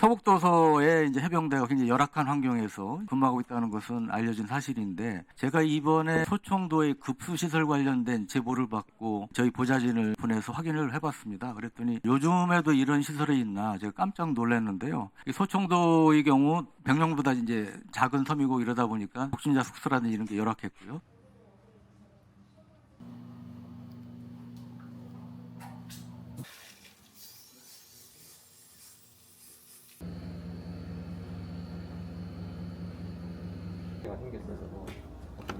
서북도서의 이제 해병대가 굉장히 열악한 환경에서 근무하고 있다는 것은 알려진 사실인데 제가 이번에 소총도의 급수시설 관련된 제보를 받고 저희 보좌진을 보내서 확인을 해봤습니다. 그랬더니 요즘에도 이런 시설이 있나 제가 깜짝 놀랐는데요. 이 소총도의 경우 병력보다 이제 작은 섬이고 이러다 보니까 복진자 숙소라든지 이런 게 열악했고요. 가 생겼어서 뭐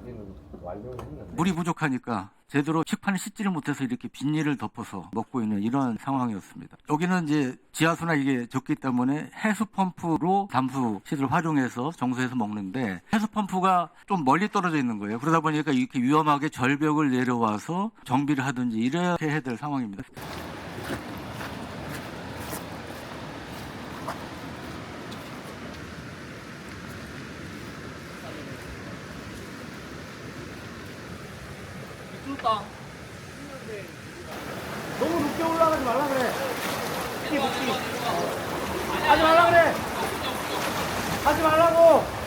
이제는 완료를 했는데 물이 부족하니까 제대로 식판을 씻지를 못해서 이렇게 빈일을 덮어서 먹고 있는 이런 상황이었습니다. 여기는 이제 지하수나 이게 적기 때문에 해수 펌프로 담수 시설을 활용해서 정수해서 먹는데 해수 펌프가 좀 멀리 떨어져 있는 거예요. 그러다 보니까 이렇게 위험하게 절벽을 내려와서 정비를 하든지 이렇게 해야 될 상황입니다. 너무 높게 올라가지 말라 그래. 높이. 하지 말라 그래. 하지 말라고.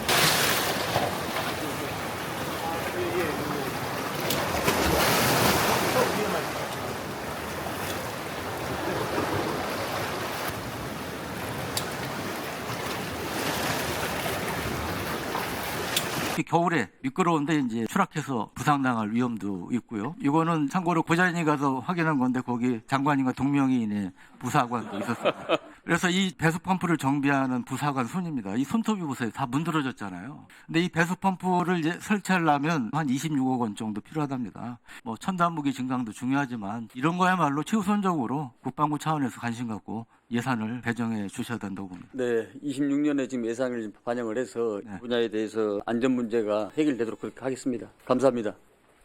특히 겨울에 미끄러운데 이제 추락해서 부상당할 위험도 있고요. 이거는 참고로 고자인이 가서 확인한 건데 거기 장관님과 동명이인의 부사관도 있었습니다. 그래서 이 배수 펌프를 정비하는 부사관 손입니다. 이 손톱이 보세요. 다 문드러졌잖아요. 근데 이 배수 펌프를 이제 설치하려면 한 26억 원 정도 필요하답니다. 뭐 첨단 무기 증강도 중요하지만 이런 거야말로 최우선적으로 국방부 차원에서 관심 갖고 예산을 배정해 주셔야 된다고 봅니다. 네, 26년에 지금 예산을 반영을 해서 네. 분야에 대해서 안전 문제가 해결되도록 그렇게 하겠습니다. 감사합니다.